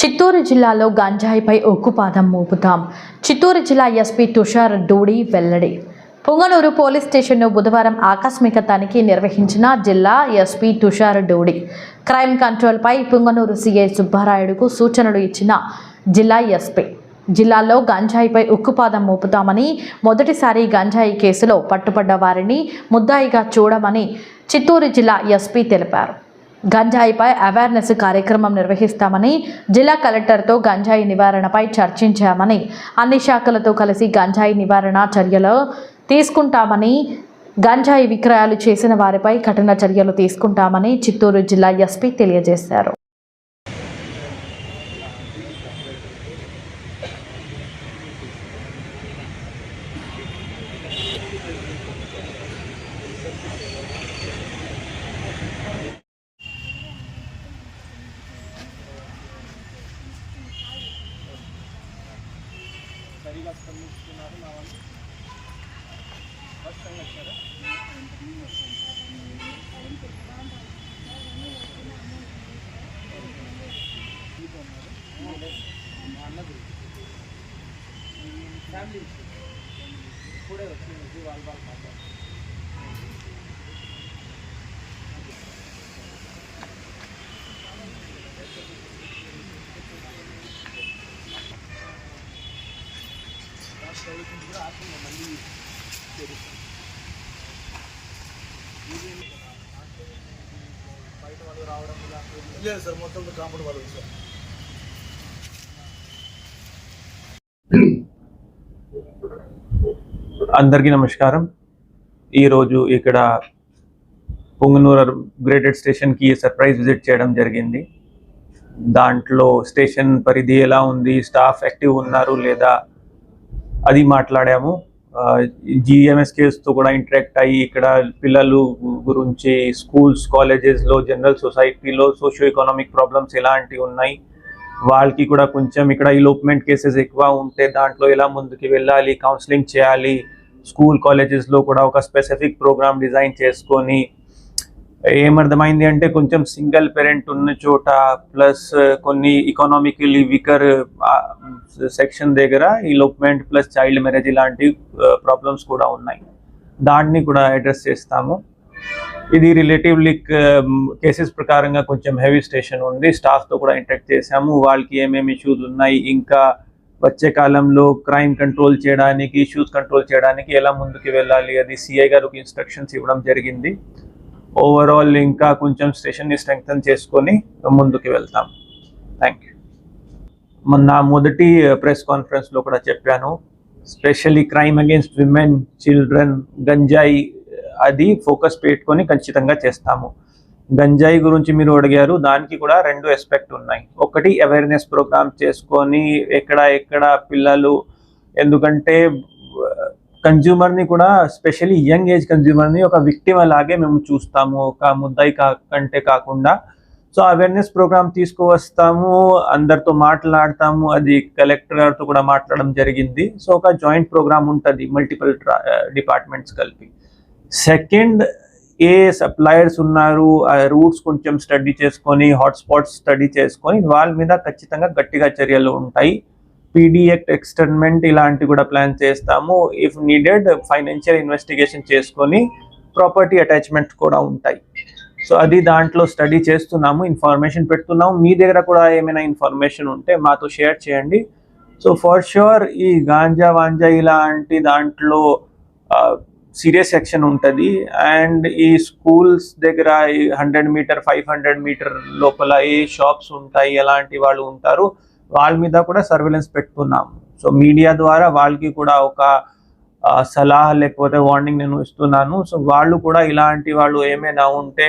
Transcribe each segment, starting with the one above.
చిత్తూరు జిల్లాలో గంజాయిపై ఉక్కుపాదం మోపుతాం. చిత్తూరు జిల్లా ఎస్పీ తుషార్ డూడి వెల్లడి. పొంగనూరు పోలీస్ స్టేషన్ను బుధవారం ఆకస్మిక తనిఖీ నిర్వహించిన జిల్లా ఎస్పీ తుషార్ డూడి. క్రైమ్ కంట్రోల్పై పొంగనూరు సీఐ సుబ్బారాయుడుకు సూచనలు ఇచ్చిన జిల్లా ఎస్పీ. జిల్లాలో గంజాయిపై ఉక్కుపాదం మోపుతామని మొదటిసారి గంజాయి కేసులో పట్టుబడ్డ వారిని ముద్దాయిగా చూడమని చిత్తూరు జిల్లా ఎస్పీ తెలిపారు. గంజాయిపై అవేర్నెస్ కార్యక్రమం నిర్వహిస్తామని జిల్లా కలెక్టర్తో గంజాయి నివారణపై చర్చించామని అన్ని శాఖలతో కలిసి గంజాయి నివారణ చర్యలు తీసుకుంటామని గంజాయి విక్రయాలు చేసిన వారిపై కఠిన చర్యలు తీసుకుంటామని చిత్తూరు జిల్లా ఎస్పీ తెలియజేశారు. సరిగా స్పందిస్తున్నారు నా వాళ్ళు. ఫస్ట్ టైం వచ్చారా మా అన్నది. ఫ్యామిలీ ఇప్పుడే వచ్చింది వాళ్ళు వాళ్ళు మాట్లాడుతున్నారు. లేదు సార్ మొత్తం కాంపౌండ్ వాళ్ళు సార్. అందరికీ నమస్కారం. ఈరోజు ఇక్కడ పొంగనూరు గ్రేటెడ్ స్టేషన్కి సర్ప్రైజ్ విజిట్ చేయడం జరిగింది. దాంట్లో స్టేషన్ పరిధి ఎలా ఉంది స్టాఫ్ యాక్టివ్ ఉన్నారు లేదా అది మాట్లాడాము. జిఎంఎస్ కేసుతో కూడా ఇంటరాక్ట్ అయ్యి ఇక్కడ పిల్లలు గురించి స్కూల్స్ కాలేజెస్లో జనరల్ సొసైటీలో సోషియో ఎకనామిక్ ప్రాబ్లమ్స్ ఎలాంటివి ఉన్నాయి? వాళ్ళకి కూడా కొంచెం ఇక్కడ ఇలోప్మెంట్ కేసెస్ ఎక్కువ ఉంటే దాంట్లో ఎలా ముందుకు వెళ్ళాలి కౌన్సిలింగ్ చేయాలి? స్కూల్ కాలేజెస్లో కూడా ఒక స్పెసిఫిక్ ప్రోగ్రామ్ డిజైన్ చేసుకొని ఏమర్థమైంది అంటే కొంచెం సింగిల్ పేరెంట్ ఉన్న చోట ప్లస్ కొన్ని ఇకనామికలీ వీకర్ సెక్షన్ దగ్గర ఇలోప్మెంట్ ప్లస్ చైల్డ్ మ్యారేజ్ ఇలాంటి ప్రాబ్లమ్స్ కూడా ఉన్నాయి. దాన్ని కూడా అడ్రస్ చేస్తాము. ఇది రిలేటివ్లీ కేసెస్ ప్రకారంగా కొంచెం హెవీ స్టేషన్ ఉంది. స్టాఫ్తో కూడా ఇంటరాక్ట్ చేశాము. వాళ్ళకి ఏమేమి ఇష్యూస్ ఉన్నాయి? ఇంకా వచ్చే కాలంలో క్రైమ్ కంట్రోల్ చేయడానికి ఇష్యూస్ కంట్రోల్ చేయడానికి ఎలా ముందుకు వెళ్ళాలి? అది సిఐ గారికి ఇన్స్ట్రక్షన్స్ ఇవ్వడం జరిగింది. ఓవరాల్ ఇంకా కొంచెం స్టేషన్ని స్ట్రెంగ్తన్ చేసుకొని ముందుకు వెళ్తాం. థ్యాంక్ యూ మొన్న మొదటి uh, ప్రెస్ కాన్ఫరెన్స్లో కూడా చెప్పాను. Specially crime against women children గంజాయి అది ఫోకస్ పెట్టుకొని ఖచ్చితంగా చేస్తాము. గంజాయి గురించి మీరు అడిగారు దానికి కూడా రెండు ఎస్పెక్ట్ ఉన్నాయి. ఒకటి అవేర్నెస్ ప్రోగ్రామ్ చేసుకొని ఎక్కడ ఎక్కడ పిల్లలు ఎందుకంటే కన్జ్యూమర్ని కూడా స్పెషల్లీ యంగ్ ఏజ్ కన్జ్యూమర్ని ఒక విక్టిమ్ అలాగే మేము చూస్తాము. ఒక ముద్దాయి కా కంటే కాకుండా. సో అవేర్నెస్ ప్రోగ్రామ్ తీసుకువస్తాము. అందరితో మాట్లాడతాము. అది కలెక్టర్తో కూడా మాట్లాడడం జరిగింది. సో ఒక జాయింట్ ప్రోగ్రామ్ ఉంటుంది మల్టిపుల్ డిపార్ట్మెంట్స్ కలిపి. సెకండ్ ఏ సప్లయర్స్ ఉన్నారు ఆ రూట్స్ కొంచెం స్టడీ చేసుకొని హాట్స్పాట్స్ స్టడీ చేసుకొని వాళ్ళ మీద ఖచ్చితంగా గట్టిగా చర్యలు ఉంటాయి. పీడిఎక్ట్ ఎక్స్టర్న్మెంట్ ఇలాంటివి కూడా ప్లాన్ చేస్తాము. ఇఫ్ నీడెడ్ ఫైనాన్షియల్ ఇన్వెస్టిగేషన్ చేసుకొని ప్రాపర్టీ అటాచ్మెంట్ కూడా ఉంటాయి. సో అది దాంట్లో స్టడీ చేస్తున్నాము ఇన్ఫర్మేషన్ పెడుతున్నాము. మీ దగ్గర కూడా ఏమైనా ఇన్ఫర్మేషన్ ఉంటే మాతో షేర్ చేయండి. సో ఫర్ షూర్ ఈ గాంజా వాంజా ఇలాంటి దాంట్లో సీరియస్ సెక్షన్ ఉంటుంది. అండ్ ఈ స్కూల్స్ దగ్గర hundred meter five hundred meter లోపల ఏ షాప్స్ ఉంటాయి ఎలాంటి వాళ్ళు ఉంటారు వాళ్ళ మీద కూడా సర్వేలెన్స్ పెట్టుకున్నాం. సో మీడియా ద్వారా వాళ్ళకి కూడా ఒక సలహా లేకపోతే వార్నింగ్ నేను ఇస్తున్నాను. సో వాళ్ళు కూడా ఇలాంటి వాళ్ళు ఏమైనా ఉంటే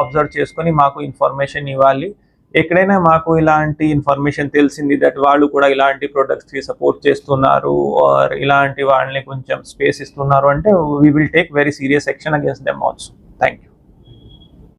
అబ్జర్వ్ చేసుకొని మాకు ఇన్ఫర్మేషన్ ఇవ్వాలి. ఎక్కడైనా మాకు ఇలాంటి ఇన్ఫర్మేషన్ తెలిసింది దట్ వాళ్ళు కూడా ఇలాంటి ప్రొడక్ట్స్కి కి సపోర్ట్ చేస్తున్నారు ఆర్ ఇలాంటి వాళ్ళని కొంచెం స్పేస్ ఇస్తున్నారు అంటే we will take very serious action against them also thank you